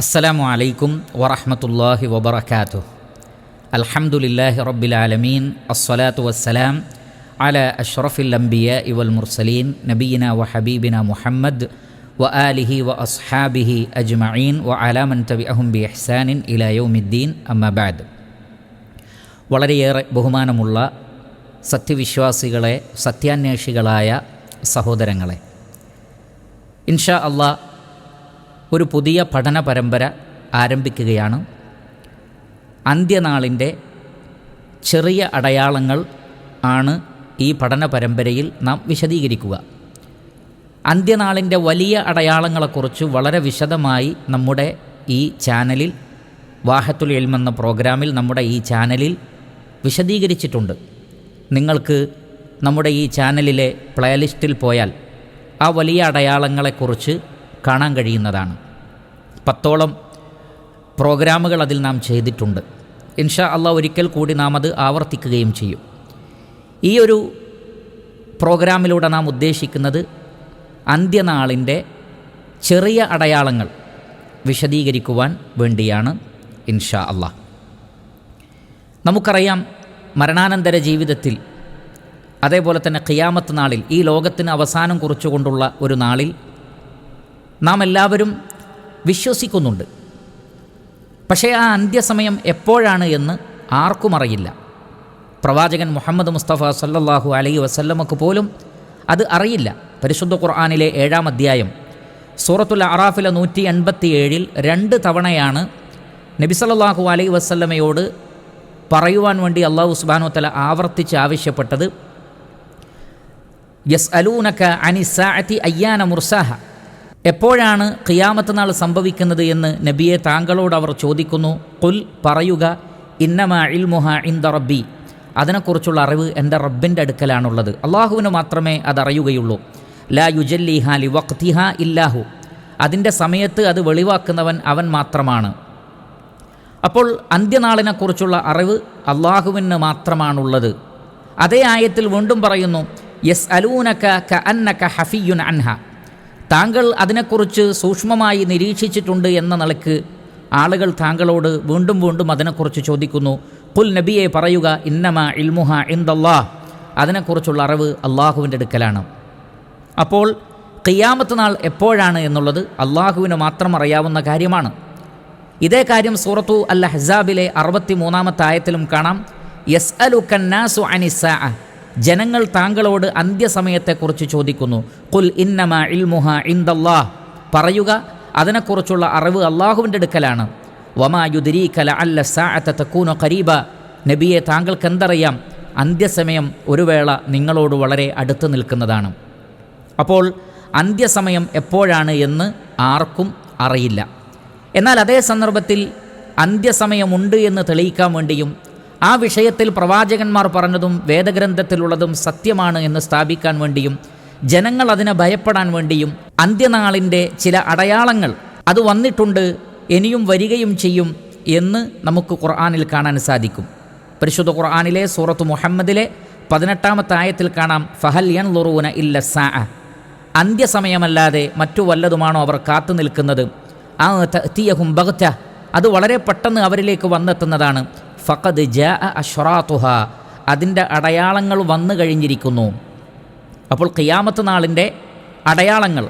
അസ്സലാമു അലൈക്കും വറഹമത്തല്ലാഹി വബർക്കാത്തു അൽഹംദുലില്ലാഹി റബ്ബിൽ ആലമീൻ. അസ്സലാത്തു വസ്സലാം അല അഷ്റഫിൽ അംബിയ ഇവൽ മുർസലീൻ. നബീന വ ഹബീബിന മുഹമ്മദ് വ ആലിഹി വ അസ്ഹാബിഹി അജ്മഈൻ. വ അലാമൻ തബി അഹും ബി എഹ്സാനിൻ ഇല യൗമിദ്ദീൻ. അമ്മബാദ് വളരെയേറെ ബഹുമാനമുള്ള സത്യവിശ്വാസികളെ സത്യാന്വേഷികളായ സഹോദരങ്ങളെ ഇൻഷാ അള്ളാഹ് ഒരു പുതിയ പഠന പരമ്പര ആരംഭിക്കുകയാണ്. അന്ത്യനാളിന്റെ ചെറിയ അടയാളങ്ങൾ ആണ് ഈ പഠന പരമ്പരയിൽ നാം വിശദീകരിക്കുക. അന്ത്യനാളിന്റെ വലിയ അടയാളങ്ങളെക്കുറിച്ച് വളരെ വിശദമായി നമ്മുടെ ഈ ചാനലിൽ വാഹത്തുൽ എൽമെന്ന പ്രോഗ്രാമിൽ നമ്മുടെ ഈ ചാനലിൽ വിശദീകരിച്ചിട്ടുണ്ട്. നിങ്ങൾക്ക് നമ്മുടെ ഈ ചാനലിലെ പ്ലേലിസ്റ്റിൽ പോയാൽ ആ വലിയ അടയാളങ്ങളെക്കുറിച്ച് കാണാൻ കഴിയുന്നതാണ്. പത്തോളം പ്രോഗ്രാമുകൾ അതിൽ നാം ചെയ്തിട്ടുണ്ട്. ഇൻഷാ അള്ളാഹ് ഒരിക്കൽ കൂടി നാം അത് ആവർത്തിക്കുകയും ചെയ്യും. ഈ ഒരു പ്രോഗ്രാമിലൂടെ നാം ഉദ്ദേശിക്കുന്നത് അന്ത്യനാളിന്റെ ചെറിയ അടയാളങ്ങൾ വിശദീകരിക്കുവാൻ വേണ്ടിയാണ് ഇൻഷാ അള്ളാഹ് നമുക്കറിയാം മരണാനന്തര ജീവിതത്തിൽ അതേപോലെ തന്നെ ഖിയാമത്ത് നാളിൽ ഈ ലോകത്തിന് അവസാനം കുറിച്ചുകൊണ്ടുള്ള ഒരു നാളിൽ നാം എല്ലാവരും വിശ്വസിക്കുന്നുണ്ട്. പക്ഷേ ആ അന്ത്യസമയം എപ്പോഴാണ് എന്ന് ആർക്കും അറിയില്ല. പ്രവാചകൻ മുഹമ്മദ് മുസ്തഫ സല്ലാഹു അലൈഹി വസല്ലമക്ക് പോലും അത് അറിയില്ല. പരിശുദ്ധ ഖുർആാനിലെ ഏഴാം അധ്യായം സൂറത്തുൽ അറാഫിലെ നൂറ്റി എൺപത്തി ഏഴിൽ രണ്ട് തവണയാണ് നബി സല്ലല്ലാഹു അലൈഹി വസല്ലമയോട് പറയുവാൻ വേണ്ടി അള്ളാഹു സുബാനു തല ആവർത്തിച്ച് ആവശ്യപ്പെട്ടത് യസ് അലൂനക്ക അനിസാഅത്തി അയ്യാന മുർസാഹ. എപ്പോഴാണ് ഖിയാമത്ത് നാൾ സംഭവിക്കുന്നത് എന്ന് നബിയെ താങ്കളോട് അവർ ചോദിക്കുന്നു. കുൽ പറയുക ഇന്നമ ഇൽമുഹ ഇന്ദ റബ്ബി. അതിനെക്കുറിച്ചുള്ള അറിവ് എന്റെ റബ്ബിന്റെ അടുക്കലാണുള്ളത്. അള്ളാഹുവിന് മാത്രമേ അതറിയുകയുള്ളൂ. ലാ യുജല്ലിഹ ലി വക്തിഹ ഇല്ലാഹു. അതിന്റെ സമയത്ത് അത് വെളിവാക്കുന്നവൻ അവൻ മാത്രമാണ്. അപ്പോൾ അന്ത്യനാളിനെക്കുറിച്ചുള്ള അറിവ് അള്ളാഹുവിന് മാത്രമാണുള്ളത്. അതേ ആയത്തിൽ വീണ്ടും പറയുന്നു യസ് അലൂനക ക ഹഫിയുൻ അൻഹ. താങ്കൾ അതിനെക്കുറിച്ച് സൂക്ഷ്മമായി നിരീക്ഷിച്ചിട്ടുണ്ട് എന്ന നിലയ്ക്ക് ആളുകൾ താങ്കളോട് വീണ്ടും വീണ്ടും അതിനെക്കുറിച്ച് ചോദിക്കുന്നു. പുൽ നബിയെ പറയുക ഇന്നമ ഇൽമുഹ ഇന്ദല്ലാ അതിനെക്കുറിച്ചുള്ള അറിവ് അള്ളാഹുവിന്റെ അടുക്കലാണ്. അപ്പോൾ ഖിയാമത്ത് നാൾ എപ്പോഴാണ് എന്നുള്ളത് അള്ളാഹുവിന് മാത്രം അറിയാവുന്ന കാര്യമാണ്. ഇതേ കാര്യം സൂറത്തു അൽ ഹസാബിലെ അറുപത്തി മൂന്നാമത്തെ ആയത്തിലും കാണാം. യസ് അലു കന്നാസു അനിസാ ജനങ്ങൾ താങ്കളോട് അന്ത്യസമയത്തെക്കുറിച്ച് ചോദിക്കുന്നു. കുൽ ഇന്നമ ഇൽമുഹ ഇന്ദല്ലാ പറയുക അതിനെക്കുറിച്ചുള്ള അറിവ് അള്ളാഹുവിന്റെ അടുക്കലാണ്. വമാ യുദിരീ കല അല്ല സാഅത്ത കരീബ നബിയെ താങ്കൾക്ക് എന്തറിയാം അന്ത്യസമയം ഒരു വേള നിങ്ങളോട് വളരെ അടുത്ത് നിൽക്കുന്നതാണ്. അപ്പോൾ അന്ത്യസമയം എപ്പോഴാണ് എന്ന് ആർക്കും അറിയില്ല. എന്നാൽ അതേ സന്ദർഭത്തിൽ അന്ത്യസമയമുണ്ട് എന്ന് തെളിയിക്കാൻ വേണ്ടിയും ആ വിഷയത്തിൽ പ്രവാചകന്മാർ പറഞ്ഞതും വേദഗ്രന്ഥത്തിലുള്ളതും സത്യമാണ് എന്ന് സ്ഥാപിക്കാൻ വേണ്ടിയും ജനങ്ങൾ അതിനെ ഭയപ്പെടാൻ വേണ്ടിയും അന്ത്യനാളിന്റെ ചില അടയാളങ്ങൾ അത് വന്നിട്ടുണ്ട് ഇനിയും വരികയും ചെയ്യും എന്ന് നമുക്ക് ഖുർആാനിൽ കാണാൻ സാധിക്കും. പരിശുദ്ധ ഖുർആാനിലെ സൂറത്ത് മുഹമ്മദിലെ പതിനെട്ടാമത്തെ ആയത്തിൽ കാണാം ഫഹൽ യൻ ലുറൂന ഇല്ല സാ അന്ത്യസമയമല്ലാതെ മറ്റു വല്ലതുമാണോ അവർ കാത്തു നിൽക്കുന്നത്? ആ തീയഹും ബഗറ്റ അത് വളരെ പെട്ടെന്ന് അവരിലേക്ക് വന്നെത്തുന്നതാണ്. ഫഖദ് ജാ അഷ്റാത്തുഹ അതിന്റെ അടയാളങ്ങൾ വന്നു കഴിഞ്ഞിരിക്കുന്നു. അപ്പോൾ ഖിയാമത്ത് നാളിന്റെ അടയാളങ്ങൾ.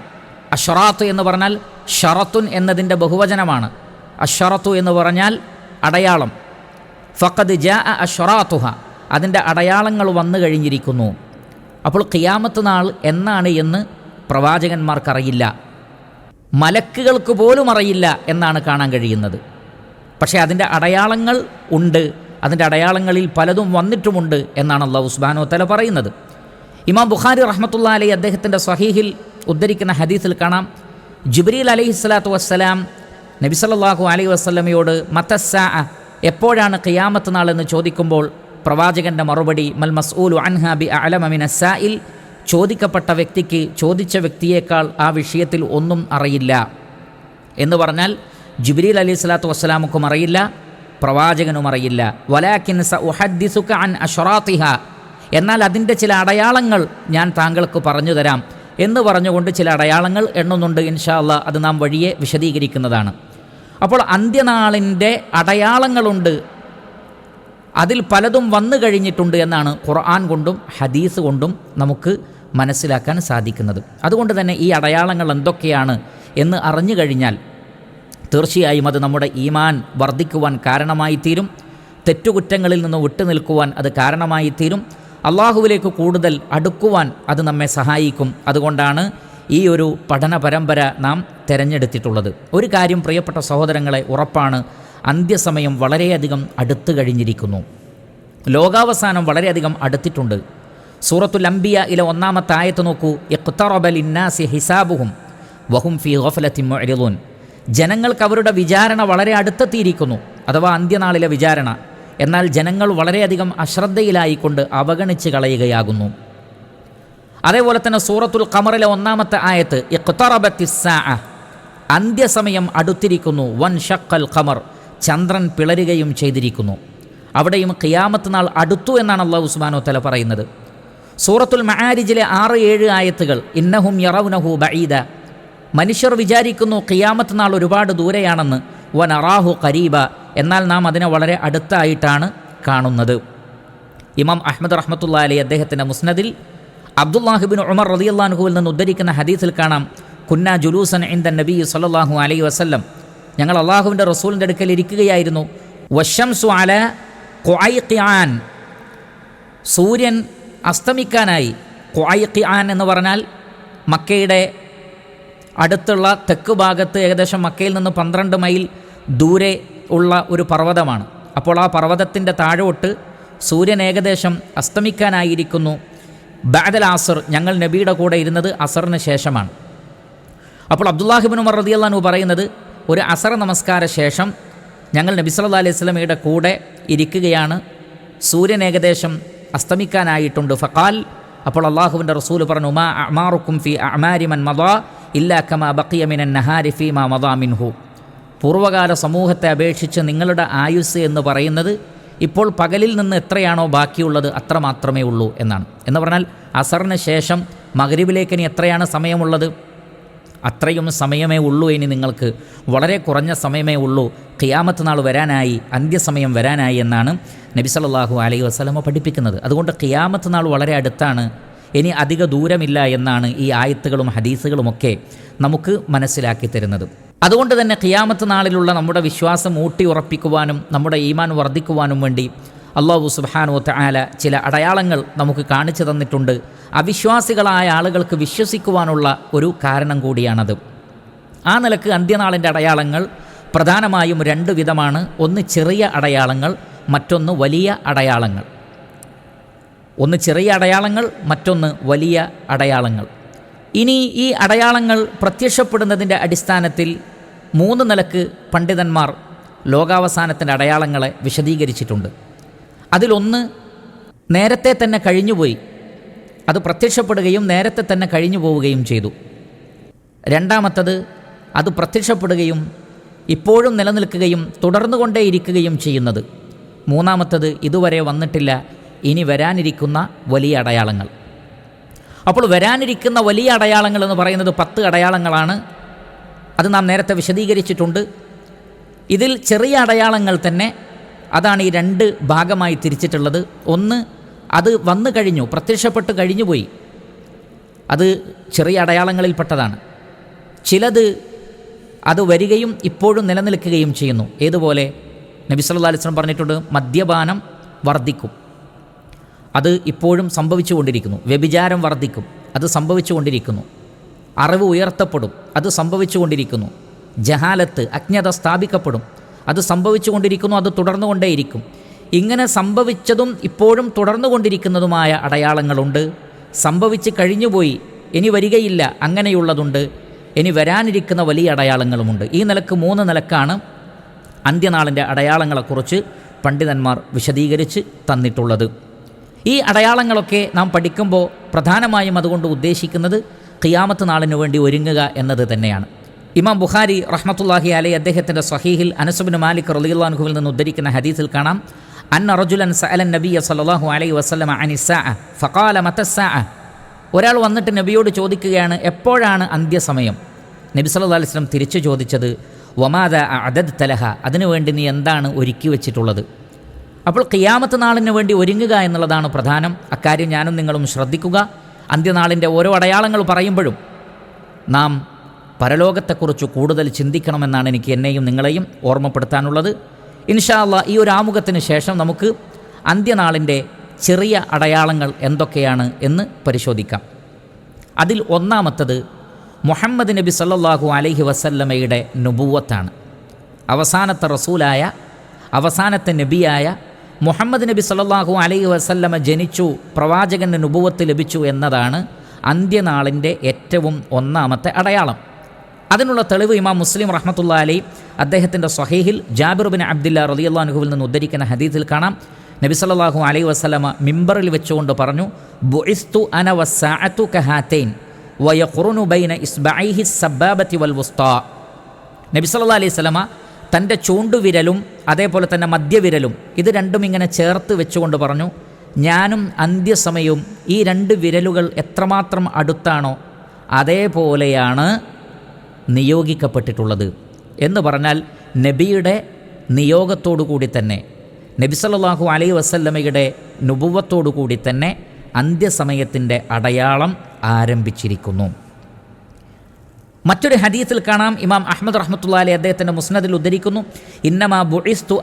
അഷറാത്തു എന്ന് പറഞ്ഞാൽ ഷറത്തുൻ എന്നതിന്റെ ബഹുവചനമാണ്. അഷറത്തു എന്ന് പറഞ്ഞാൽ അടയാളം. ഫഖദ് ജാ അഷറാത്തുഹ അതിന്റെ അടയാളങ്ങൾ വന്നു കഴിഞ്ഞിരിക്കുന്നു. അപ്പോൾ ഖിയാമത്ത് നാൾ എന്നാണ് എന്ന് പ്രവാചകന്മാർക്കറിയില്ല. മലക്കുകൾക്ക് പോലും അറിയില്ല എന്നാണ് കാണാൻ കഴിയുന്നത്. പക്ഷേ അതിന്റെ അടയാളങ്ങൾ ഉണ്ട്. അതിന്റെ അടയാളങ്ങളിൽ പലതും വന്നിട്ടുമുണ്ട് എന്നാണ് അള്ളാഹു ഉസ്ബാനോ തല പറയുന്നത്. ഇമാം ബുഖാരി റഹ്മത്തുള്ള അലി അദ്ദേഹത്തിന്റെ സഹീഹിൽ ഉദ്ധരിക്കുന്ന ഹദീസിൽ കാണാം. ജുബ്രീൽ അലൈഹി സ്വലാത്തു വസ്സലാം നബിസല്ലാഹു അലൈഹി വസ്ലമയോട് മത്തസ്സാ എപ്പോഴാണ് ഖിയാമത്ത് നാൾ എന്ന് ചോദിക്കുമ്പോൾ പ്രവാചകന്റെ മറുപടി മൽ മസ്ഊലു അൻഹാബി അലമിന സായിൽ ചോദിക്കപ്പെട്ട വ്യക്തിക്ക് ചോദിച്ച വ്യക്തിയേക്കാൾ ആ വിഷയത്തിൽ ഒന്നും അറിയില്ല. എന്ന് പറഞ്ഞാൽ ജിബ്രീൽ അലി സ്വലാത്തു വസ്സലാമുക്കും അറിയില്ല പ്രവാചകനും അറിയില്ല. വലാക്കിൻ സ അൻ അഷറാത്തിഹ. എന്നാൽ അതിന്റെ ചില അടയാളങ്ങൾ ഞാൻ താങ്കൾക്ക് പറഞ്ഞു തരാം എന്ന് പറഞ്ഞുകൊണ്ട് ചില അടയാളങ്ങൾ എണ്ണുന്നുണ്ട് ഇൻഷാല്ല അത് നാം വഴിയെ വിശദീകരിക്കുന്നതാണ്. അപ്പോൾ അന്ത്യനാളിന്റെ അടയാളങ്ങളുണ്ട്. അതിൽ പലതും വന്നു കഴിഞ്ഞിട്ടുണ്ട് എന്നാണ് ഖുർആൻ കൊണ്ടും ഹദീസ് കൊണ്ടും നമുക്ക് മനസ്സിലാക്കാൻ സാധിക്കുന്നത്. അതുകൊണ്ട് തന്നെ ഈ അടയാളങ്ങൾ എന്തൊക്കെയാണ് എന്ന് അറിഞ്ഞു കഴിഞ്ഞാൽ തീർച്ചയായും അത് നമ്മുടെ ഈമാൻ വർദ്ധിക്കുവാൻ കാരണമായി തീരും തെറ്റുകുറ്റങ്ങളിൽ നിന്ന് വിട്ടുനിൽക്കുവാൻ അത് കാരണമായി തീരും അള്ളാഹുവിലേക്ക് കൂടുതൽ അടുക്കുവാൻ അത് നമ്മെ സഹായിക്കും. അതുകൊണ്ടാണ് ഈ ഒരു പഠന പരമ്പര നാം തിരഞ്ഞെടുത്തിട്ടുള്ളത്. ഒരു കാര്യം പ്രിയപ്പെട്ട സഹോദരങ്ങളെ ഉറപ്പാണ് അന്ത്യസമയം വളരെയധികം അടുത്തു കഴിഞ്ഞിരിക്കുന്നു. ലോകാവസാനം വളരെയധികം അടുത്തിട്ടുണ്ട്. സൂറത്തുൽ അംബിയ ഇലെ ഒന്നാമത്തെ ആയത്ത് നോക്കൂ. ഇഖ്തറബൽ ഇന്നാസി ഹിസാബുഹും വഹും ഫി ഗഫലത്തി മുഅ്രിദൂൻ. ജനങ്ങൾക്ക് അവരുടെ വിചാരണ വളരെ അടുത്തെത്തിയിരിക്കുന്നു അഥവാ അന്ത്യനാളിലെ വിചാരണ. എന്നാൽ ജനങ്ങൾ വളരെയധികം അശ്രദ്ധയിലായിക്കൊണ്ട് അവഗണിച്ച് കളയുകയാകുന്നു. അതേപോലെ തന്നെ സൂറത്തുൽ ഖമറിലെ ഒന്നാമത്തെ ആയത്ത് അന്ത്യസമയം അടുത്തിരിക്കുന്നു വൻ ഷക്കൽ ഖമർ. ചന്ദ്രൻ പിളരുകയും ചെയ്തിരിക്കുന്നു. അവിടെയും ഖിയാമത്ത് നാൾ അടുത്തു എന്നാണ് അള്ളാഹു ഉസ്മാനോ തല പറയുന്നത്. സൂറത്തുൽ മഹാരിജിലെ ആറ് ഏഴ് ആയത്തുകൾ ഇന്നഹും യറൗനഹു ബഈദ. മനുഷ്യർ വിചാരിക്കുന്നു ഖിയാമത്ത് നാൾ ഒരുപാട് ദൂരെയാണെന്ന്. വൻ അറാഹു കരീബ എന്നാൽ നാം അതിനെ വളരെ അടുത്തായിട്ടാണ് കാണുന്നത്. ഇമാം അഹമ്മദ് റഹ്മത്തുള്ള അലി അദ്ദേഹത്തിന്റെ മുസ്നദിൽ അബ്ദുല്ലാഹിബിൻ ഉമർ റതിയല്ലാൻഹുവിൽ നിന്ന് ഉദ്ധരിക്കുന്ന ഹദീസിൽ കാണാം കുന്ന ജുലൂസൻ ഇന്ദൻ നബി സല്ലാഹു അലൈ വസല്ലം. ഞങ്ങൾ അള്ളാഹുവിന്റെ റസൂലിന്റെ അടുക്കൽ ഇരിക്കുകയായിരുന്നു വശംസു അല ഖുഐഖിആൻ. സൂര്യൻ അസ്തമിക്കാനായി ഖുഐഖിആൻ എന്ന് പറഞ്ഞാൽ മക്കയുടെ അടുത്തുള്ള തെക്ക് ഭാഗത്ത് ഏകദേശം മക്കയിൽ നിന്ന് പന്ത്രണ്ട് മൈൽ ദൂരെ ഉള്ള ഒരു പർവതമാണ്. അപ്പോൾ ആ പർവതത്തിന്റെ താഴോട്ട് സൂര്യൻ ഏകദേശം അസ്തമിക്കാനായിരിക്കുന്നു. ബാദൽ ആസർ ഞങ്ങൾ നബിയുടെ കൂടെ ഇരുന്നത് അസറിന് ശേഷമാണ്. അപ്പോൾ അബ്ദുല്ലാഹിബിൻ ഉമർ റദിയല്ലാനു പറയുന്നത് ഒരു അസർ നമസ്കാര ശേഷം ഞങ്ങൾ നബി സല്ലാ അലൈഹി സ്വലമയുടെ കൂടെ ഇരിക്കുകയാണ്. സൂര്യൻ ഏകദേശം അസ്തമിക്കാനായിട്ടുണ്ട്. ഫക്കാൽ അപ്പോൾ അള്ളാഹുവിന്റെ റസൂൽ പറഞ്ഞു മാ അമാറുക്കും ഫി അമാരിമൻ മദാ. ഇല്ലാ കമ ബക്കിയമിനൻ നഹാരി ഫി മാ മദാ മിൻഹു. പൂർവകാല സമൂഹത്തെ അപേക്ഷിച്ച് നിങ്ങളുടെ ആയുസ് എന്ന് പറയുന്നത് ഇപ്പോൾ പകലിൽ നിന്ന് എത്രയാണോ ബാക്കിയുള്ളത് അത്ര മാത്രമേ ഉള്ളൂ എന്നാണ്. എന്ന് പറഞ്ഞാൽ അസറിന് ശേഷം മകരിവിലേക്ക് ഇനി എത്രയാണ് സമയമുള്ളത്? അത്രയും സമയമേ ഉള്ളൂ ഇനി നിങ്ങൾക്ക്. വളരെ കുറഞ്ഞ സമയമേ ഉള്ളൂ. ഖിയാമത്ത് നാൾ വരാനായി അന്ത്യസമയം വരാനായി എന്നാണ് നബി സല്ലല്ലാഹു അലൈഹി വസല്ലമ പഠിപ്പിക്കുന്നത്. അതുകൊണ്ട് ഖിയാമത്ത് നാൾ വളരെ അടുത്താണ്. ഇനി അധിക ദൂരമില്ല എന്നാണ് ഈ ആയത്തുകളും ഹദീസുകളുമൊക്കെ നമുക്ക് മനസ്സിലാക്കി തരുന്നത്. അതുകൊണ്ട് തന്നെ ഖിയാമത്ത് നാളിലുള്ള നമ്മുടെ വിശ്വാസം ഊട്ടി ഉറപ്പിക്കുവാനും നമ്മുടെ ഈമാൻ വർദ്ധിക്കുവാനും വേണ്ടി അള്ളാഹു സുബാനു ആല ചില അടയാളങ്ങൾ നമുക്ക് കാണിച്ചു തന്നിട്ടുണ്ട്. അവിശ്വാസികളായ ആളുകൾക്ക് വിശ്വസിക്കുവാനുള്ള ഒരു കാരണം കൂടിയാണത്. ആ നിലയ്ക്ക് അന്ത്യനാളിന്റെ അടയാളങ്ങൾ പ്രധാനമായും രണ്ട് വിധമാണ്. ഒന്ന് ചെറിയ അടയാളങ്ങൾ മറ്റൊന്ന് വലിയ അടയാളങ്ങൾ. ഒന്ന് ചെറിയ അടയാളങ്ങൾ മറ്റൊന്ന് വലിയ അടയാളങ്ങൾ. ഇനി ഈ അടയാളങ്ങൾ പ്രത്യക്ഷപ്പെടുന്നതിന്റെ അടിസ്ഥാനത്തിൽ മൂന്ന് നിലയ്ക്ക് പണ്ഡിതന്മാർ ലോകാവസാനത്തിന്റെ അടയാളങ്ങളെ വിശദീകരിച്ചിട്ടുണ്ട്. അതിലൊന്ന് നേരത്തെ തന്നെ കഴിഞ്ഞുപോയി. അത് പ്രത്യക്ഷപ്പെടുകയും നേരത്തെ തന്നെ കഴിഞ്ഞു പോവുകയും ചെയ്തു. രണ്ടാമത്തത് അത് പ്രത്യക്ഷപ്പെടുകയും ഇപ്പോഴും നിലനിൽക്കുകയും തുടർന്നുകൊണ്ടേയിരിക്കുകയും ചെയ്യുന്നത്. മൂന്നാമത്തത് ഇതുവരെ വന്നിട്ടില്ല. ഇനി വരാനിരിക്കുന്ന വലിയ അടയാളങ്ങൾ. അപ്പോൾ വരാനിരിക്കുന്ന വലിയ അടയാളങ്ങൾ എന്ന് പറയുന്നത് പത്ത് അടയാളങ്ങളാണ്. അത് നാം നേരത്തെ വിശദീകരിച്ചിട്ടുണ്ട്. ഇതിൽ ചെറിയ അടയാളങ്ങൾ തന്നെ അതാണ് ഈ രണ്ട് ഭാഗമായി തിരിച്ചിട്ടുള്ളത്. ഒന്ന് അത് വന്നു കഴിഞ്ഞു പ്രത്യക്ഷപ്പെട്ട് കഴിഞ്ഞുപോയി അത് ചെറിയ അടയാളങ്ങളിൽപ്പെട്ടതാണ്. ചിലത് അത് വരികയും ഇപ്പോഴും നിലനിൽക്കുകയും ചെയ്യുന്നു. ഏതുപോലെ? നബി സല്ലല്ലാഹു അലൈഹി വസല്ലം പറഞ്ഞിട്ടുണ്ട് മദ്യപാനം വർദ്ധിക്കും. അത് ഇപ്പോഴും സംഭവിച്ചുകൊണ്ടിരിക്കുന്നു. വ്യഭിചാരം വർദ്ധിക്കും. അത് സംഭവിച്ചുകൊണ്ടിരിക്കുന്നു. അറിവ് ഉയർത്തപ്പെടും. അത് സംഭവിച്ചുകൊണ്ടിരിക്കുന്നു. ജഹാലത്ത് അജ്ഞത സ്ഥാപിക്കപ്പെടും. അത് സംഭവിച്ചുകൊണ്ടിരിക്കുന്നു അത് തുടർന്നുകൊണ്ടേയിരിക്കും. ഇങ്ങനെ സംഭവിച്ചതും ഇപ്പോഴും തുടർന്നുകൊണ്ടിരിക്കുന്നതുമായ അടയാളങ്ങളുണ്ട്. സംഭവിച്ച് കഴിഞ്ഞുപോയി ഇനി വരികയില്ല അങ്ങനെയുള്ളതുണ്ട്. ഇനി വരാനിരിക്കുന്ന വലിയ അടയാളങ്ങളുമുണ്ട്. ഈ നിലയ്ക്ക് മൂന്ന് നിലക്കാണ് അന്ത്യനാളിന്റെ അടയാളങ്ങളെക്കുറിച്ച് പണ്ഡിതന്മാർ വിശദീകരിച്ച് തന്നിട്ടുള്ളത്. ഈ അടയാളങ്ങളൊക്കെ നാം പഠിക്കുമ്പോൾ പ്രധാനമായും അതുകൊണ്ട് ഉദ്ദേശിക്കുന്നത് ഖിയാമത്ത് നാളിനു വേണ്ടി ഒരുങ്ങുക എന്നത് തന്നെയാണ്. ഇമാം ബുഖാരി റഹ്മത്തുല്ലാഹി അലൈ അദ്ദേഹത്തിന്റെ സഹീഹിൽ അനസുബിന് മാലിക് റലിയുല്ലാൻഹുവിൽ നിന്ന് ഉദ്ധരിക്കുന്ന ഹദീസിൽ കാണാം. അന്ന റജുലൻ സഅലൻ നബിയ സല്ലല്ലാഹു അലൈ വസ്ലമ അനിസാ ഫഖാല മതസാ ഒരാൾ വന്നിട്ട് നബിയോട് ചോദിക്കുകയാണ് എപ്പോഴാണ് അന്ത്യസമയം? നബി സല്ലു അലൈഹി സ്വലം തിരിച്ചു ചോദിച്ചത് വമാദ അദദ് തലഹ? അതിനുവേണ്ടി നീ എന്താണ് ഒരുക്കി വെച്ചിട്ടുള്ളത്? അപ്പോൾ ഖിയാമത്ത് നാളിന് വേണ്ടി ഒരുങ്ങുക എന്നുള്ളതാണ് പ്രധാനം. അക്കാര്യം ഞാനും നിങ്ങളും ശ്രദ്ധിക്കുക. അന്ത്യനാളിന്റെ ഓരോ അടയാളങ്ങൾ പറയുമ്പോഴും നാം പരലോകത്തെക്കുറിച്ച് കൂടുതൽ ചിന്തിക്കണമെന്നാണ് എനിക്ക് എന്നെയും നിങ്ങളെയും ഓർമ്മപ്പെടുത്താനുള്ളത്. ഇൻഷാല്ല ഈ ഒരു ആമുഖത്തിന് ശേഷം നമുക്ക് അന്ത്യനാളിന്റെ ചെറിയ അടയാളങ്ങൾ എന്തൊക്കെയാണ് എന്ന് പരിശോധിക്കാം. അതിൽ ഒന്നാമത്തത് മുഹമ്മദ് നബി സല്ലാഹു അലൈഹി വസല്ലമയുടെ നുബൂവത്താണ് അവസാനത്തെ റസൂലായ അവസാനത്തെ നബിയായ മുഹമ്മദ് നബി സല്ലാഹു അലൈഹി വസല്ലമ ജനിച്ചു പ്രവാചകന് നുപുവത്ത് ലഭിച്ചു എന്നതാണ് അന്ത്യനാളിന്റെ ഏറ്റവും ഒന്നാമത്തെ അടയാളം. അതിനുള്ള തെളിവ് ഇമാം മുസ്ലിം റഹ്മത്തുള്ള അലി അദ്ദേഹത്തിന്റെ സ്വഹീഹിൽ ജാബിർ ബിൻ അബ്ദുല്ല റളിയല്ലാഹുവിൽ നിന്ന് ഉദ്ധരിക്കുന്ന ഹദീസിൽ കാണാം. നബി സല്ലാഹു അലൈഹി വസ്ലമ മിമ്പറിൽ വെച്ചുകൊണ്ട് പറഞ്ഞു ബുഇസ്തു അന വയഖുറുനു ബൈന വൽ നബി സല്ലാ അലൈഹി സ്വലമ തന്റെ ചൂണ്ടുവിരലും അതേപോലെ തന്നെ മധ്യവിരലും ഇത് രണ്ടും ഇങ്ങനെ ചേർത്ത് വെച്ചുകൊണ്ട് പറഞ്ഞു ഞാനും അന്ത്യസമയവും ഈ രണ്ട് വിരലുകൾ എത്രമാത്രം അടുത്താണോ അതേപോലെയാണ് നിയോഗിക്കപ്പെട്ടിട്ടുള്ളത്. എന്ന് പറഞ്ഞാൽ നബിയുടെ നിയോഗത്തോടു കൂടി തന്നെ നബി സല്ലാഹു അലൈ വസല്ലമയുടെ നുപുവത്തോടു കൂടി തന്നെ അന്ത്യസമയത്തിന്റെ അടയാളം ആരംഭിച്ചിരിക്കുന്നു. മറ്റൊരു ഹദീസിൽ കാണാം. ഇമാം അഹമ്മദ് റഹ്മത്തുള്ള അദ്ദേഹത്തിന്റെ മുസ്നദിൽ ഉദ്ധരിക്കുന്നു. ഇന്നമാ ബുഇസ്തു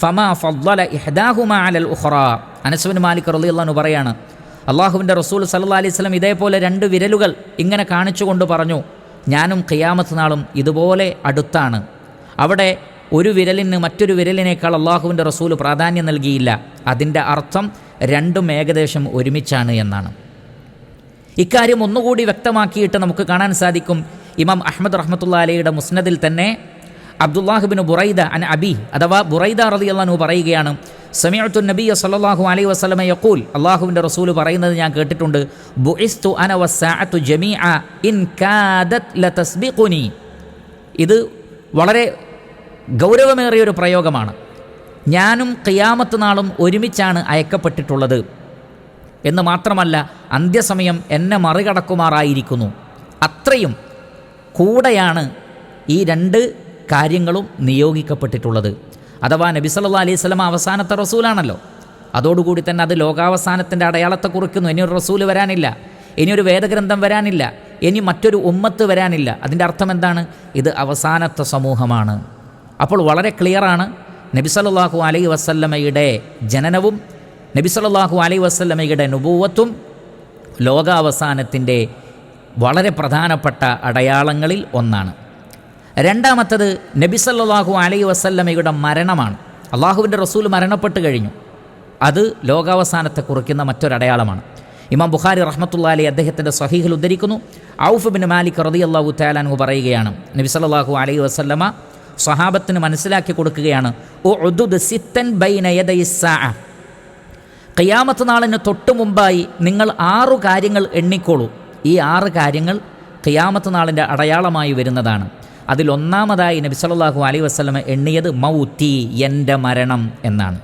ഫമാ അലൽ മാലിക് റളിയല്ലാഹു പറയാണ് അള്ളാഹുവിന്റെ റസൂൽ സല്ലല്ലാഹു അലൈഹി വസല്ലം ഇതേപോലെ രണ്ട് വിരലുകൾ ഇങ്ങനെ കാണിച്ചുകൊണ്ട് പറഞ്ഞു ഞാനും ഖിയാമത്ത് നാളും ഇതുപോലെ അടുത്താണ്. അവിടെ ഒരു വിരലിന് മറ്റൊരു വിരലിനേക്കാൾ അള്ളാഹുവിന്റെ റസൂൽ പ്രാധാന്യം നൽകിയില്ല. അതിന്റെ അർത്ഥം രണ്ടും ഏകദേശം ഒരുമിച്ചാണ് എന്നാണ്. ഇക്കാര്യം ഒന്നുകൂടി വ്യക്തമാക്കിയിട്ട് നമുക്ക് കാണാൻ സാധിക്കും. ഇമാം അഹമ്മദ് റഹ്മത്തുള്ള അലയുടെ മുസ്നദിൽ തന്നെ അബ്ദുല്ലാഹിബിന് ബുറൈദ അൻ അബി അഥവാ ബുറൈദ അള്ളഹാനു പറയുകയാണ് സമയത്തു നബിയ സല്ലാഹു അലൈഹി വസ്ലമ യക്കൂൽ അള്ളാഹുവിന്റെ റസൂൽ പറയുന്നത് ഞാൻ കേട്ടിട്ടുണ്ട് ബുഇസ്തു ഇൻ കാദത് ഇത് വളരെ ഗൗരവമേറിയ ഒരു പ്രയോഗമാണ്. ഞാനും ഖിയാമത്ത് നാളും ഒരുമിച്ചാണ് അയക്കപ്പെട്ടിട്ടുള്ളത്. എന്ന് മാത്രമല്ല അന്ത്യസമയം എന്നെ മറികടക്കുമാറായിരിക്കുന്നു. അത്രയും കൂടെയാണ് ഈ രണ്ട് കാര്യങ്ങളും നിയോഗിക്കപ്പെട്ടിട്ടുള്ളത്. അഥവാ നബി സല്ലാ അലൈഹി സ്വലം അവസാനത്തെ റസൂലാണല്ലോ. അതോടുകൂടി തന്നെ അത് ലോകാവസാനത്തിന്റെ അടയാളത്തെ കുറിക്കുന്നു. ഇനിയൊരു റസൂൽ വരാനില്ല. ഇനിയൊരു വേദഗ്രന്ഥം വരാനില്ല. ഇനി മറ്റൊരു ഉമ്മത്ത് വരാനില്ല. അതിന്റെ അർത്ഥം എന്താണ്? ഇത് അവസാനത്തെ സമൂഹമാണ്. അപ്പോൾ വളരെ ക്ലിയറാണ് നബി സല്ലല്ലാഹു അലൈഹി വസല്ലമയുടെ ജനനവും നബി സല്ലല്ലാഹു അലൈഹി വസല്ലമയുടെ നുബൂവത്തും ലോകാവസാനത്തിന്റെ വളരെ പ്രധാനപ്പെട്ട അടയാളങ്ങളിൽ ഒന്നാണ്. രണ്ടാമത്തത് നബി സല്ലല്ലാഹു അലൈഹി വസല്ലമയുടെ മരണമാണ്. അള്ളാഹുവിന്റെ റസൂൽ മരണപ്പെട്ട് കഴിഞ്ഞു. അത് ലോകാവസാനത്തെ കുറിക്കുന്ന മറ്റൊരടയാളമാണ് ഇമാം ബുഖാരി റഹ്മത്തുള്ള അലി അദ്ദേഹത്തിന്റെ സഹീഹിൽ ഉദ്ധരിക്കുന്നു. ഔഫ് ബിൻ മാലിക് റതി അള്ളാഹു താലാൻഹു പറയുകയാണ് നബി സല്ലല്ലാഹു അലൈഹി വസല്ലമ സ്വഹാബത്തിന് മനസ്സിലാക്കി കൊടുക്കുകയാണ് ഖിയാമത്ത് നാളിന് തൊട്ടു മുമ്പായി നിങ്ങൾ ആറു കാര്യങ്ങൾ എണ്ണിക്കോളൂ. ഈ ആറ് കാര്യങ്ങൾ കയ്യാമത്ത് നാളിന്റെ അടയാളമായി വരുന്നതാണ്. അതിലൊന്നാമതായി നബി സല്ലല്ലാഹു അലൈഹി വസല്ലമ എണ്ണിയത് മൗത്തി എന്റെ മരണം എന്നാണ്.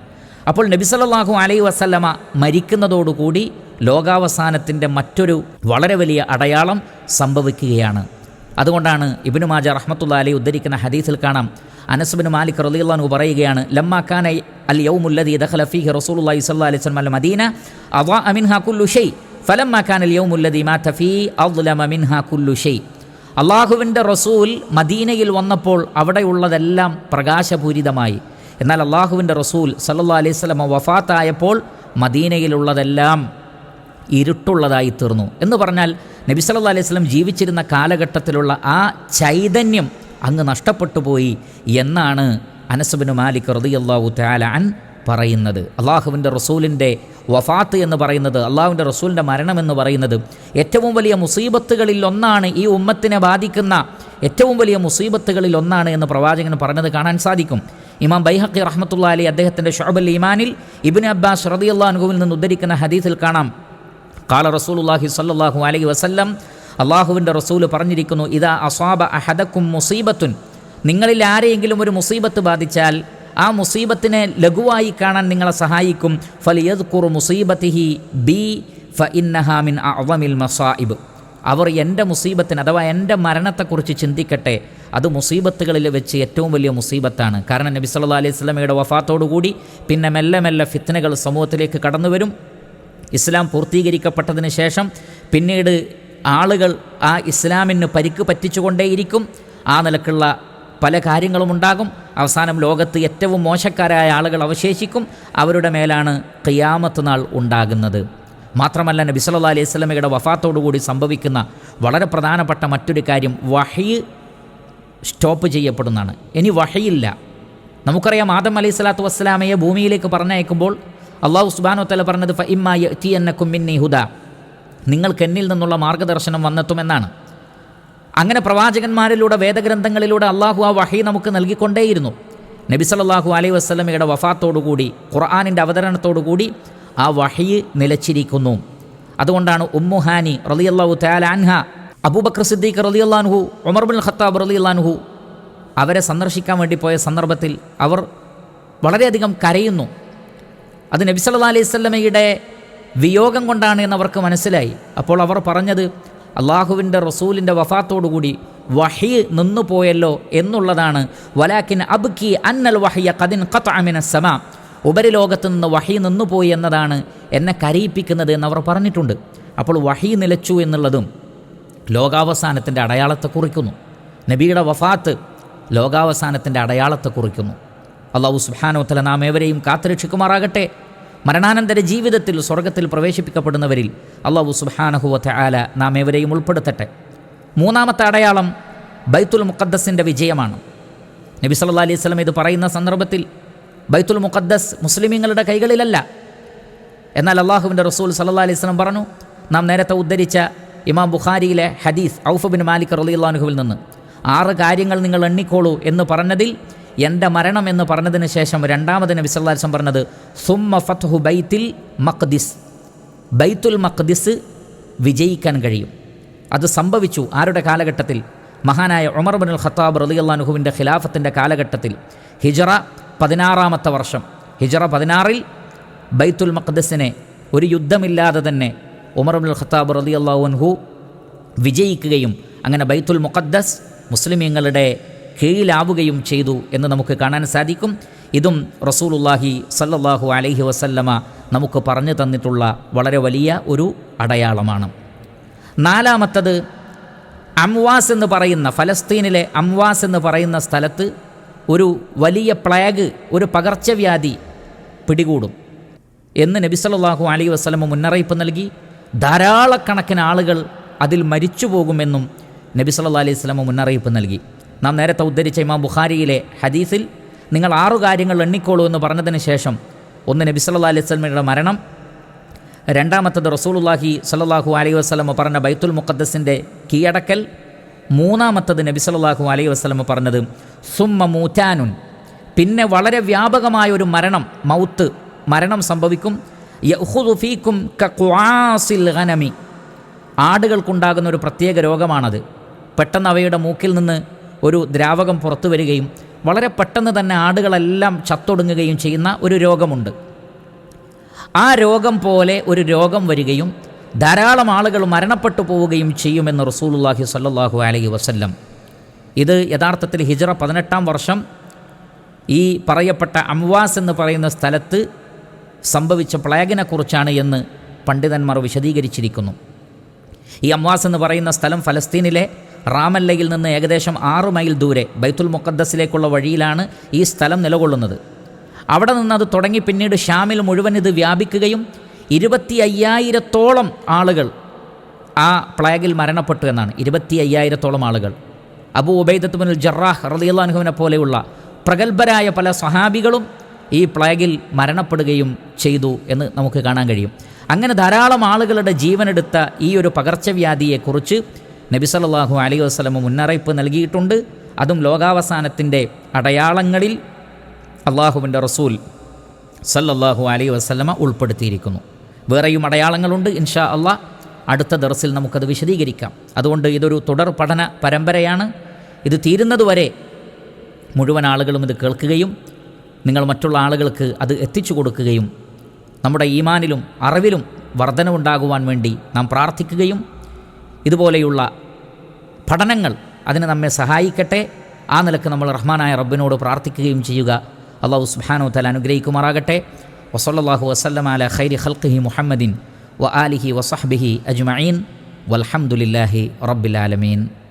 അപ്പോൾ നബി സല്ലല്ലാഹു അലൈഹി വസല്ലമ മരിക്കുന്നതോടുകൂടി ലോകാവസാനത്തിന്റെ മറ്റൊരു വളരെ വലിയ അടയാളം സംഭവിക്കുകയാണ്. അതുകൊണ്ടാണ് ഇബിനു മാജ റഹ്മത്തുള്ള അലി ഉദ്ധരിക്കുന്ന ഹദീസിൽ കാണാം അനസ്ബിൻ മാലിക് റളിയല്ലാഹു പറയുകയാണ് ലമ്മ കാന അൽ യൗമുല്ലദി ദഖല ഫീഹി റസൂലുള്ളാഹി സ്വല്ലല്ലാഹി അലൈഹി വസല്ലം മദീന അദാ മിൻഹാ കുല്ലു ഷൈ ഫലമ്മ കാന അൽ യൗമുല്ലദി മാത ഫീ അദ്ലമ മിൻഹാ കുല്ലു ഷൈ. അള്ളാഹുവിന്റെ റസൂൽ മദീനയിൽ വന്നപ്പോൾ അവിടെയുള്ളതെല്ലാം പ്രകാശപൂരിതമായി. എന്നാൽ അള്ളാഹുവിന്റെ റസൂൽ സല്ലാ അലൈഹി സ്വലമ വഫാത്തായപ്പോൾ മദീനയിലുള്ളതെല്ലാം ഇരുട്ടുള്ളതായി തീർന്നു. എന്ന് പറഞ്ഞാൽ നബി സല്ലല്ലാഹു അലൈഹി സ്വലം ജീവിച്ചിരുന്ന കാലഘട്ടത്തിലുള്ള ആ ചൈതന്യം അങ്ങ് നഷ്ടപ്പെട്ടു പോയി എന്നാണ് അനസബിന് മാലിക് റളിയല്ലാഹു തആല അൻ പറയുന്നത്. അള്ളാഹുവിന്റെ റസൂലിന്റെ വഫാത്ത് എന്ന് പറയുന്നത് അള്ളാഹുവിന്റെ റസൂലിന്റെ മരണം എന്ന് പറയുന്നത് ഏറ്റവും വലിയ മുസീബത്തുകളിൽ ഒന്നാണ് ഈ ഉമ്മത്തിനെ ബാധിക്കുന്ന ഏറ്റവും വലിയ മുസീബത്തുകളിൽ ഒന്നാണ് എന്ന് പ്രവാചകൻ പറഞ്ഞത് കാണാൻ സാധിക്കും. ഇമാം ബൈഹക്കി റഹ്മത്തുള്ള അലി അദ്ദേഹത്തിന്റെ ഷോബൽ ഇമാനിൽ ഇബിൻ അബ്ബാസ് റളിയല്ലാഹുവിൽ നിന്ന് ഉദ്ധരിക്കുന്ന ഹദീസിൽ കാണാം. കാല റസൂലുല്ലാഹി സല്ലാഹു അലൈഹി വസല്ലം അള്ളാഹുവിന്റെ റസൂൽ പറഞ്ഞിരിക്കുന്നു ഇതാ അസ്വാബ അഹദക്കും മുസീബത്തുൻ. നിങ്ങളിൽ ആരെയെങ്കിലും ഒരു മുസീബത്ത് ബാധിച്ചാൽ ആ മുസീബത്തിനെ ലഘുവായി കാണാൻ നിങ്ങളെ സഹായിക്കും. ഫലിയത് കുറു മുസീബത്തിഹി ബി ഫ ഇന്നഹാമിൻ അവമിൽ മസായിബ് അവർ എന്റെ മുസീബത്തിന് അഥവാ എന്റെ മരണത്തെക്കുറിച്ച് ചിന്തിക്കട്ടെ. അത് മുസീബത്തുകളിൽ വെച്ച് ഏറ്റവും വലിയ മുസീബത്താണ്. കാരണം നബി സല്ലാ അലൈഹി സ്വലമയുടെ വഫാത്തോടുകൂടി പിന്നെ മെല്ലെ മെല്ലെ ഫിത്തനകൾ സമൂഹത്തിലേക്ക് കടന്നു വരും ഇസ്ലാം പൂർത്തീകരിക്കപ്പെട്ടതിന് ശേഷം പിന്നീട് ആളുകൾ ആ ഇസ്ലാമിന് പരിക്ക് പറ്റിച്ചുകൊണ്ടേയിരിക്കും. ആ നിലക്കുള്ള പല കാര്യങ്ങളും ഉണ്ടാകും. അവസാനം ലോകത്ത് ഏറ്റവും മോശക്കാരായ ആളുകൾ അവശേഷിക്കും. അവരുടെ മേലാണ് ഖിയാമത്ത് നാൾ ഉണ്ടാകുന്നത്. മാത്രമല്ല നബി സല്ലല്ലാഹു അലൈഹി സ്വലമയുടെ വഫാത്തോടുകൂടി സംഭവിക്കുന്ന വളരെ പ്രധാനപ്പെട്ട മറ്റൊരു കാര്യം വഹി സ്റ്റോപ്പ് ചെയ്യപ്പെടുന്നതാണ്. ഇനി വഹയില്ല. നമുക്കറിയാം ആദം അലൈഹി സ്വലാത്തു വസ്സലാമയെ ഭൂമിയിലേക്ക് പറഞ്ഞയക്കുമ്പോൾ അള്ളാഹു സുബാനോ തല പറഞ്ഞത് ഫ ഇമ്മ യത്തി എന്ന മിന്നി ഹുദ. നിങ്ങൾക്ക് എന്നിൽ നിന്നുള്ള മാർഗദർശനം വന്നെത്തുമെന്നാണ്. അങ്ങനെ പ്രവാചകന്മാരിലൂടെ വേദഗ്രന്ഥങ്ങളിലൂടെ അള്ളാഹു ആ വഹി നമുക്ക് നൽകിക്കൊണ്ടേയിരുന്നു. നബി സല്ലല്ലാഹു അലൈഹി വസ്ലമയുടെ വഫാത്തോടുകൂടി ഖുർആാനിന്റെ അവതരണത്തോടുകൂടി ആ വഹി നിലച്ചിരിക്കുന്നു. അതുകൊണ്ടാണ് ഉമ്മുഹാനി റളിയല്ലാഹു തആല അൻഹ അബൂബക്കർ സിദ്ദീഖ് റളിയല്ലാഹു ഉമർ ബിൻ ഖത്താബ് റളിയല്ലാഹു അവരെ സന്ദർശിക്കാൻ വേണ്ടി പോയ സന്ദർഭത്തിൽ അവർ വളരെയധികം കരയുന്നു. അത് നബി സല്ലല്ലാഹു അലൈഹി വസല്ലമയുടെ വിയോഗം കൊണ്ടാണ് എന്നവർക്ക് മനസ്സിലായി. അപ്പോൾ അവർ പറഞ്ഞത് അള്ളാഹുവിന്റെ റസൂലിന്റെ വഫാത്തോടുകൂടി വഹി നിന്നുപോയല്ലോ എന്നുള്ളതാണ്. വലാക്കിൻ അബ്കി അന്നൽ വഹിയ കദിൻ കത്താമിന സമ ഉപരിലോകത്ത് നിന്ന് വഹി നിന്നുപോയി എന്നതാണ് എന്നെ കരയിപ്പിക്കുന്നത് എന്നവർ പറഞ്ഞിട്ടുണ്ട്. അപ്പോൾ വഹി നിലച്ചു എന്നുള്ളതും ലോകാവസാനത്തിന്റെ അടയാളത്തെ കുറിക്കുന്നു. നബിയുടെ വഫാത്ത് ലോകാവസാനത്തിന്റെ അടയാളത്തെ കുറിക്കുന്നു. അള്ളാഹു സുബാനോത്തല നാം ഏവരെയും കാത്തുരക്ഷിക്കുമാറാകട്ടെ. മരണാനന്തര ജീവിതത്തിൽ സ്വർഗത്തിൽ പ്രവേശിപ്പിക്കപ്പെടുന്നവരിൽ അള്ളാഹു സുബാനഹുവത്തെ ആല നാം ഏവരെയും ഉൾപ്പെടുത്തട്ടെ. മൂന്നാമത്തെ അടയാളം ബൈത്തുൽ മുഖദ്ദസിന്റെ വിജയമാണ്. നബി സല്ലാ അലൈഹി സ്വലം ഇത് പറയുന്ന സന്ദർഭത്തിൽ ബൈത്തുൽ മുഖദ്ദസ് മുസ്ലിമീങ്ങളുടെ കൈകളിലല്ല. എന്നാൽ അള്ളാഹുവിന്റെ റസൂൽ സല്ലാ അലൈഹി സ്വലം പറഞ്ഞു നാം നേരത്തെ ഉദ്ധരിച്ച ഇമാം ബുഖാരിയിലെ ഹദീസ് ഔഫ് ബിൻ മാലിക് റലിയുള്ളാഹുവിൽ നിന്ന് ആറ് കാര്യങ്ങൾ നിങ്ങൾ എണ്ണിക്കോളൂ എന്ന് പറഞ്ഞതിൽ എന്റെ മരണം എന്ന് പറഞ്ഞതിന് ശേഷം രണ്ടാമത് നബി സല്ലാസം പറഞ്ഞത് സുമ്മ ഫത്ഹു ബൈത്തിൽ മഖ്ദിസ് ബൈത്തുൽ മഖ്ദിസ് വിജയിക്കാൻ കഴിയും. അത് സംഭവിച്ചു ആരുടെ കാലഘട്ടത്തിൽ? മഹാനായ ഉമർ ബിൻ ഖത്താബ് റളിയല്ലാഹുവിന്റെ ഖിലാഫത്തിന്റെ കാലഘട്ടത്തിൽ. ഹിജറ പതിനാറാമത്തെ വർഷം. ഹിജറ പതിനാറിൽ ബൈത്തുൽ മഖ്ദസിനെ ഒരു യുദ്ധമില്ലാതെ തന്നെ ഉമർ ബിൻ ഖത്താബ് റളിയല്ലാഹു അൻഹു വിജയിക്കുകയും അങ്ങനെ ബൈത്തുൽ മുഖദ്ദസ് മുസ്ലിമീങ്ങളുടെ കീഴിലാവുകയും ചെയ്തു എന്ന് നമുക്ക് കാണാൻ സാധിക്കും. ഇതും റസൂലുല്ലാഹി സല്ലല്ലാഹു അലൈഹി വസല്ലമ നമുക്ക് പറഞ്ഞു തന്നിട്ടുള്ള വളരെ വലിയ ഒരു അടയാളമാണ്. നാലാമത്തത് അംവാസ് എന്ന് പറയുന്ന ഫലസ്തീനിലെ അംവാസ് എന്ന് പറയുന്ന സ്ഥലത്ത് ഒരു വലിയ പ്ലാഗ് ഒരു പകർച്ചവ്യാധി പിടികൂടും എന്ന് നബി സല്ലല്ലാഹു അലൈഹി വസല്ലമ മുന്നറിയിപ്പ് നൽകി. ധാരാളക്കണക്കിന് ആളുകൾ അതിൽ മരിച്ചു പോകുമെന്നും നബി സല്ലല്ലാഹു അലൈഹി വസല്ലമ മുന്നറിയിപ്പ് നൽകി. നാം നേരത്തെ ഉദ്ധരിച്ച ഇമാം ബുഖാരിയിലെ ഹദീസിൽ നിങ്ങൾ ആറു കാര്യങ്ങൾ എണ്ണിക്കോളൂ എന്ന് പറഞ്ഞതിന് ശേഷം ഒന്ന് നബി സല്ലാ അലൈഹി വസല്ലമയുടെ മരണം രണ്ടാമത്തത് റസൂലുള്ളാഹി സല്ലല്ലാഹു അലൈഹി വസ്ലമ പറഞ്ഞ ബൈത്തുൽ മുഖദ്സിന്റെ കീഴടക്കൽ മൂന്നാമത്തത് നബി സല്ലല്ലാഹു അലൈഹി വസ്ലമ പറഞ്ഞത് സുമ്മ മൂറ്റാനുൻ പിന്നെ വളരെ വ്യാപകമായ ഒരു മരണം മൗത്ത് മരണം സംഭവിക്കും യഹുദു കക്വാസിൽ ഗനമി ആടുകൾക്കുണ്ടാകുന്ന ഒരു പ്രത്യേക രോഗമാണത്. പെട്ടെന്ന് അവയുടെ മൂക്കിൽ നിന്ന് ഒരു ദ്രാവകം പുറത്തു വരികയും വളരെ പെട്ടെന്ന് തന്നെ ആടുകളെല്ലാം ചത്തൊടുങ്ങുകയും ചെയ്യുന്ന ഒരു രോഗമുണ്ട്. ആ രോഗം പോലെ ഒരു രോഗം വരികയും ധാരാളം ആളുകൾ മരണപ്പെട്ടു പോവുകയും ചെയ്യുമെന്ന് റസൂലുള്ളാഹി സല്ലാഹു അലൈഹി വസല്ലം. ഇത് യഥാർത്ഥത്തിൽ ഹിജറ പതിനെട്ടാം വർഷം ഈ പറയപ്പെട്ട അംവാസ് എന്ന് പറയുന്ന സ്ഥലത്ത് സംഭവിച്ച പ്ലേഗിനെക്കുറിച്ചാണ് എന്ന് പണ്ഡിതന്മാർ വിശദീകരിച്ചിരിക്കുന്നു. ഈ അംവാസ് എന്ന് പറയുന്ന സ്ഥലം ഫലസ്തീനിലെ റാമല്ലയിൽ നിന്ന് ഏകദേശം ആറു മൈൽ ദൂരെ ബൈത്തുൽ മുഖദ്ദസിലേക്കുള്ള വഴിയിലാണ് ഈ സ്ഥലം നിലകൊള്ളുന്നത്. അവിടെ നിന്ന് അത് തുടങ്ങി പിന്നീട് ഷാമിൽ മുഴുവൻ ഇത് വ്യാപിക്കുകയും ഇരുപത്തി അയ്യായിരത്തോളം ആളുകൾ ആ പ്ലേഗിൽ മരണപ്പെട്ടു എന്നാണ്. ഇരുപത്തി അയ്യായിരത്തോളം ആളുകൾ. അബു ഉബൈദത്തുബിനുൽ ജറാഹ് റളിയല്ലാഹുവിനെ പോലെയുള്ള പ്രഗത്ഭരായ പല സഹാബികളും ഈ പ്ലേഗിൽ മരണപ്പെടുകയും ചെയ്തു എന്ന് നമുക്ക് കാണാൻ കഴിയും. അങ്ങനെ ധാരാളം ആളുകളുടെ ജീവനെടുത്ത ഈ ഒരു പകർച്ചവ്യാധിയെക്കുറിച്ച് നബി സല്ലല്ലാഹു അലൈഹി വസല്ലം മുന്നറിയിപ്പ് നൽകിയിട്ടുണ്ട്. അതും ലോകാവസാനത്തിന്റെ അടയാളങ്ങളിൽ അള്ളാഹുവിന്റെ റസൂൽ സല്ലല്ലാഹു അലൈഹി വസ്ലമ ഉൾപ്പെടുത്തിയിരിക്കുന്നു. വേറെയും അടയാളങ്ങളുണ്ട് ഇൻഷാ അള്ളാഹ് അടുത്ത ദർസിൽ നമുക്കത് വിശദീകരിക്കാം. അതുകൊണ്ട് ഇതൊരു തുടർ പഠന പരമ്പരയാണ്. ഇത് തീരുന്നതുവരെ മുഴുവൻ ആളുകളും ഇത് കേൾക്കുകയും നിങ്ങൾ മറ്റുള്ള ആളുകൾക്ക് അത് എത്തിച്ചു കൊടുക്കുകയും നമ്മുടെ ഈമാനിലും അറിവിലും വർധനവുണ്ടാകുവാൻ വേണ്ടി നാം പ്രാർത്ഥിക്കുകയും ഇതുപോലെയുള്ള പഠനങ്ങൾ അതിനെ നമ്മെ സഹായിക്കട്ടെ. ആ നിലയ്ക്ക് നമ്മൾ റഹ്മാനായ റബ്ബിനോട് പ്രാർത്ഥിക്കുകയും ചെയ്യുക. അള്ളാഹു സുബാനോ തല അനുഗ്രഹിക്കുമാറാകട്ടെ. വസല്ലല്ലാഹു വസല്ലമ അല ഖൈരി ഖൽഖിഹി മുഹമ്മദിൻ വ ആലിഹി വസഹ്ബിഹി അജ്മീൻ വൽഹംദുലില്ലാഹി റബ്ബിൽ ആലമീൻ.